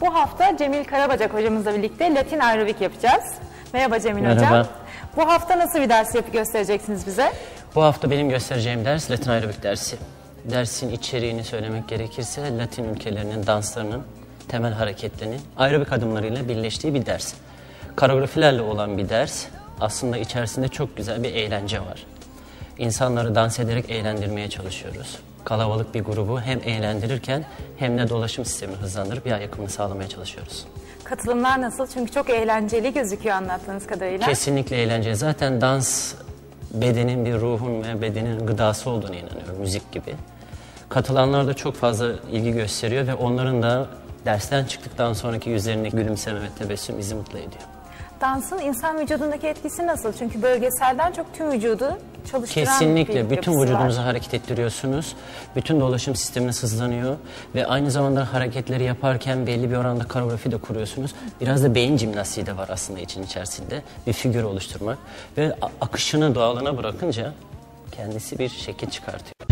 Bu hafta Cemil Karabacak hocamızla birlikte Latin aerobik yapacağız. Merhaba Cemil Merhaba. hocam. Bu hafta nasıl bir ders yapıp göstereceksiniz bize? Bu hafta benim göstereceğim ders Latin aerobik dersi. Dersin içeriğini söylemek gerekirse Latin ülkelerinin danslarının temel hareketlerinin aerobik adımlarıyla birleştiği bir ders. Koreografilerle olan bir ders. Aslında içerisinde çok güzel bir eğlence var. İnsanları dans ederek eğlendirmeye çalışıyoruz. Kalabalık bir grubu hem eğlendirirken hem de dolaşım sistemini hızlandırıp yağ yakımını sağlamaya çalışıyoruz. Katılımlar nasıl? Çünkü çok eğlenceli gözüküyor anlattığınız kadarıyla. Kesinlikle eğlence. Zaten dans bedenin bir ruhun ve bedenin gıdası olduğunu inanıyorum müzik gibi. Katılanlar da çok fazla ilgi gösteriyor ve onların da dersten çıktıktan sonraki yüzlerindeki gülümseme ve tebessüm bizi mutlu ediyor. Dansın insan vücudundaki etkisi nasıl? Çünkü bölgeselden çok tüm vücudu çalıştıran Kesinlikle bir bütün yapısı vücudunuzu var. hareket ettiriyorsunuz. Bütün dolaşım sisteminiz hızlanıyor ve aynı zamanda hareketleri yaparken belli bir oranda koreografi de kuruyorsunuz. Biraz da beyin jimnastiği de var aslında için içerisinde. Bir figür oluşturmak ve akışını doğalına bırakınca kendisi bir şekil çıkartıyor.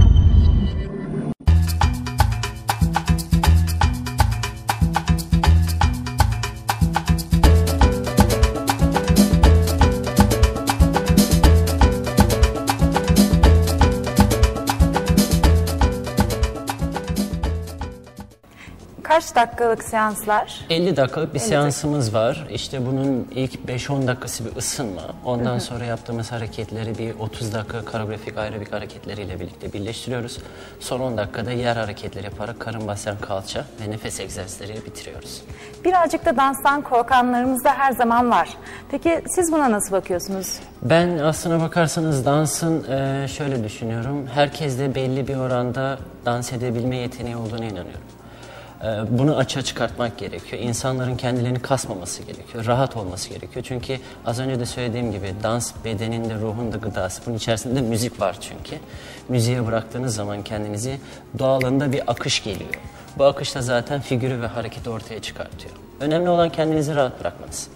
Kaç dakikalık seanslar? 50 dakikalık bir seansımız var. İşte bunun ilk 5-10 dakikası bir ısınma. Ondan sonra yaptığımız hareketleri bir 30 dakika koreografik aerobik hareketleriyle birlikte birleştiriyoruz. Son 10 dakikada yer hareketleri yaparak karın basen kalça ve nefes egzersizleriyle bitiriyoruz. Birazcık da danstan korkanlarımız da her zaman var. Peki siz buna nasıl bakıyorsunuz? Ben aslına bakarsanız dansın eee, şöyle düşünüyorum. Herkeste belli bir oranda dans edebilme yeteneği olduğuna inanıyorum. Eee, Bunu açığa çıkartmak gerekiyor. İnsanların kendilerini kasmaması gerekiyor. Rahat olması gerekiyor. Çünkü az önce de söylediğim gibi dans bedenin de ruhun da gıdası. Bunun içerisinde müzik var çünkü. Müziğe bıraktığınız zaman kendinizi doğalında bir akış geliyor. Bu akış da zaten figürü ve hareketi ortaya çıkartıyor. Önemli olan kendinizi rahat bırakmanız.